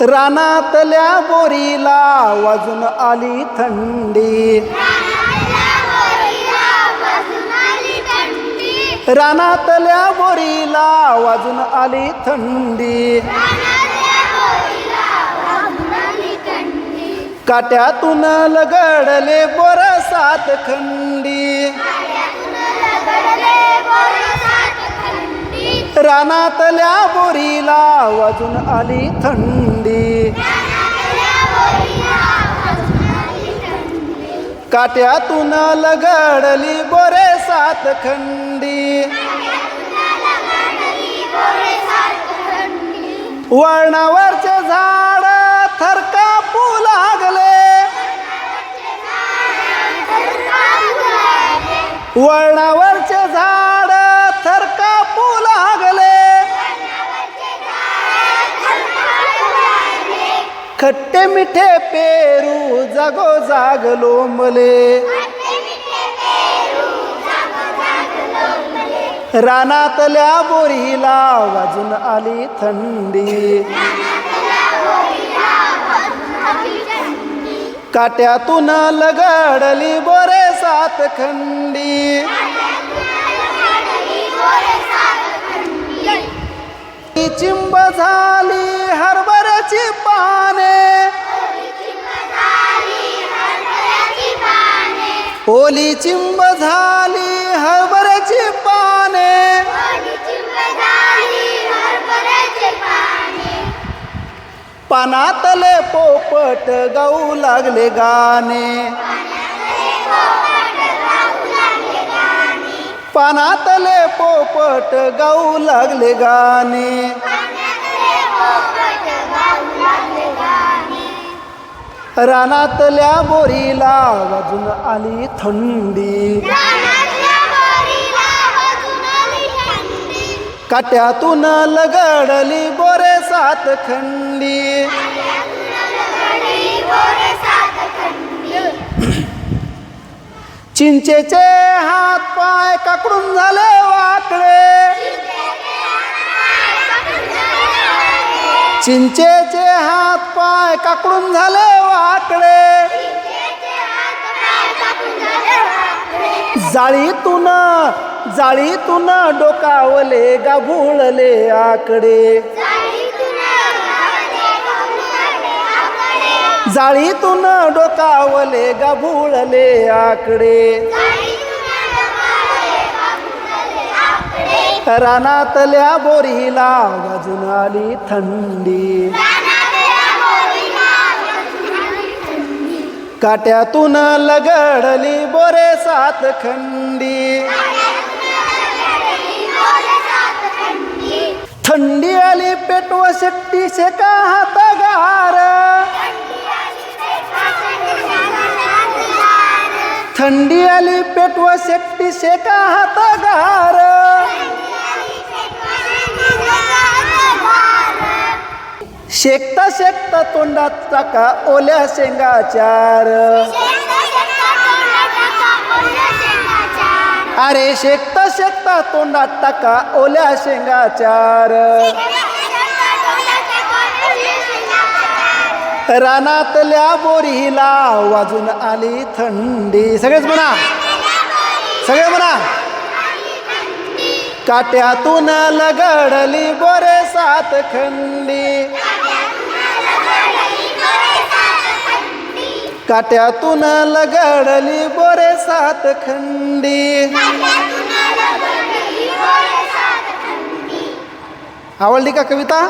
रानातल्या बोरीला वाजून आली थंडी. रानातल्या बोरीला वाजून आली थंडी. काट्यातून लगडले बोर सात खंडी. रानातल्या बोरीला वाजून आली थंडी. काट्यातून लगडली बोरे सात खंडी. वळणावरचे खट्टे मिठे पेरू जागो जाग लोंबले रानातल्या बोरीला वाजून आली थंडी. काट्यातून लगडली बोरे सात खंडी. चिंब झाली ओली चिंब झाली हरभऱ्याची पाने. पानातले पोपट गाऊ लागले गाणे. पानातले पोपट गाऊ लागले गाणे. रानातल्या बोरीला वाजून आली थंडी. काट्यातून लगडली बोरे सात खंडी. चिंचेचे हात पाय काकडून झाले वाकडे. चिंचेचे हात पाय काकडून झाले वाकडे. जाळीतून जाळीतून डोकावले गाभुळले आकडे. जाळीतून डोकावले गाभुळले आकडे. रानातल्या बोरीला वाजून आली थंडी. काट्यातून लगडली बोरे सात खंडी. थंडी आली पेटव शेट्टी शेका हात गार. थंडी आली पेटव शेट्टी शेका हात शेकता शेकता तोंडात टाका ओल्या शेंगाचार अरे शेकता शेकता तोंडात टाका ओल्या शेंगाचार रानातल्या बोरीला वाजून आली थंडी. सगळेच म्हणा. सगळे म्हणा. काट्यातून लगडली बोरे सात खंडी. काट्यातून लगडली बोरे सात खंडी. आवडली का कविता?